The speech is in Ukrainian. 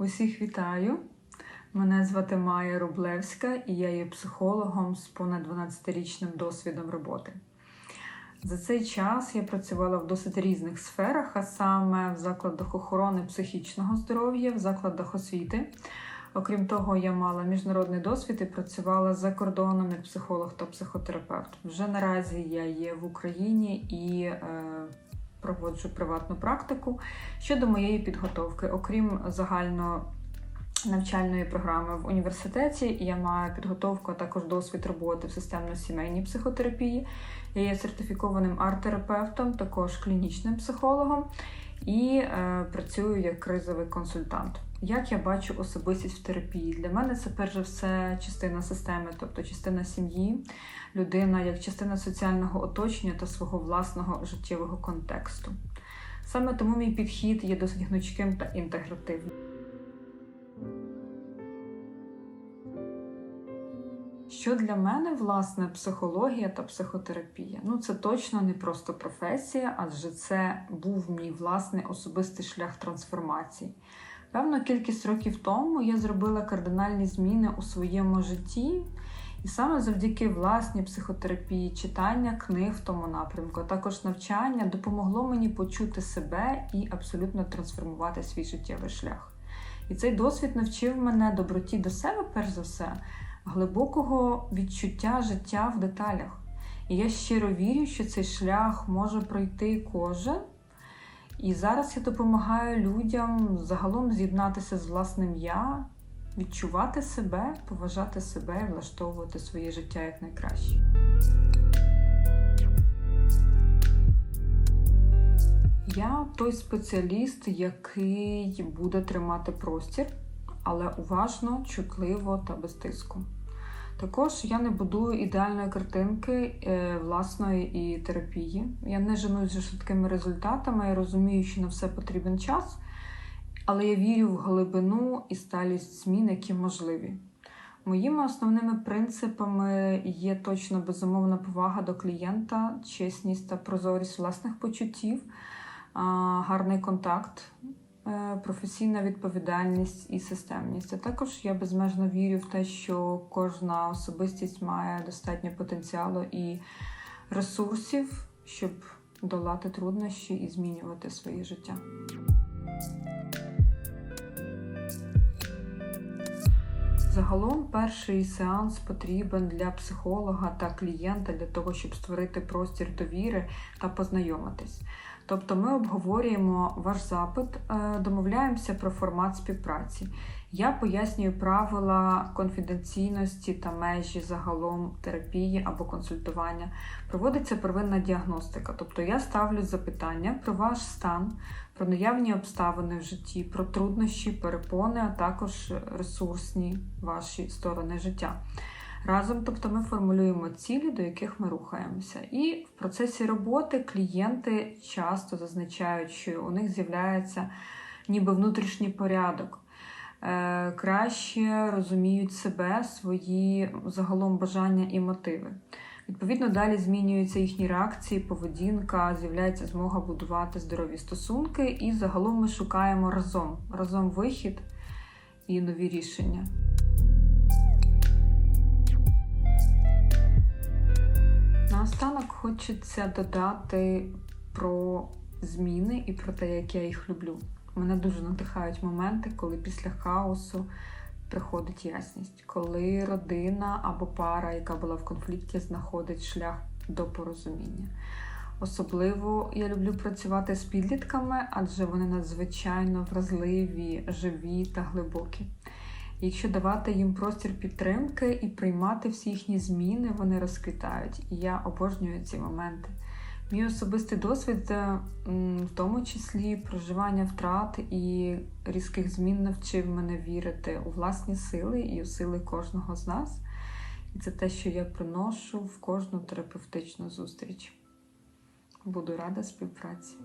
Усіх вітаю! Мене звати Майя Рублевська і я є психологом з понад 12-річним досвідом роботи. За цей час я працювала в досить різних сферах, а саме в закладах охорони психічного здоров'я, в закладах освіти. Окрім того, я мала міжнародний досвід і працювала за кордоном як психолог та психотерапевт. Вже наразі я є в Україні і е, проводжу приватну практику щодо моєї підготовки. Окрім загально навчальної програми в університеті, я маю підготовку, а також досвід роботи в системно-сімейній психотерапії. Я є сертифікованим арт-терапевтом, також клінічним психологом і е, працюю як кризовий консультант. Як я бачу особистість в терапії? Для мене це перш за все частина системи, тобто частина сім'ї, людина як частина соціального оточення та свого власного життєвого контексту. Саме тому мій підхід є досить гнучким та інтегративним. Що для мене, власне, психологія та психотерапія? Ну, це точно не просто професія, адже це був мій власний особистий шлях трансформації. Певну кількість років тому я зробила кардинальні зміни у своєму житті, і саме завдяки власній психотерапії, читання книг в тому напрямку, а також навчання допомогло мені почути себе і абсолютно трансформувати свій життєвий шлях. І цей досвід навчив мене доброті до себе, перш за все, глибокого відчуття життя в деталях. І я щиро вірю, що цей шлях може пройти кожен. І зараз я допомагаю людям загалом з'єднатися з власним я, відчувати себе, поважати себе і влаштовувати своє життя як найкраще. Я той спеціаліст, який буде тримати простір, але уважно, чутливо та без тиску. Також я не будую ідеальної картинки е, власної і терапії. Я не женусь за швидкими результатами, я розумію, що на все потрібен час, але я вірю в глибину і сталість змін, які можливі. Моїми основними принципами є точно безумовна повага до клієнта, чесність та прозорість власних почуттів, гарний контакт, професійна відповідальність і системність. А також я безмежно вірю в те, що кожна особистість має достатньо потенціалу і ресурсів, щоб долати труднощі і змінювати своє життя. Загалом перший сеанс потрібен для психолога та клієнта для того, щоб створити простір довіри та познайомитись. Тобто ми обговорюємо ваш запит, е, домовляємося про формат співпраці. Я пояснюю правила конфіденційності та межі загалом терапії або консультування. Проводиться первинна діагностика, тобто я ставлю запитання про ваш стан, про наявні обставини в житті, про труднощі, перепони, а також ресурсні ваші сторони життя. Разом, тобто, ми формулюємо цілі, до яких ми рухаємося. І в процесі роботи клієнти часто зазначають, що у них з'являється ніби внутрішній порядок. Е, краще розуміють себе, свої загалом бажання і мотиви. Відповідно, далі змінюються їхні реакції, поведінка, з'являється змога будувати здорові стосунки, і загалом ми шукаємо разом разом вихід і нові рішення. Наостанок хочеться додати про зміни і про те, як я їх люблю. Мене дуже надихають моменти, коли після хаосу приходить ясність, коли родина або пара, яка була в конфлікті, знаходить шлях до порозуміння. Особливо я люблю працювати з підлітками, адже вони надзвичайно вразливі, живі та глибокі. Якщо давати їм простір підтримки і приймати всі їхні зміни, вони розквітають. І я обожнюю ці моменти. Мій особистий досвід, е, в тому числі проживання втрат і різких змін навчив мене вірити у власні сили і у сили кожного з нас. І це те, що я приношу в кожну терапевтичну зустріч. Буду рада співпраці.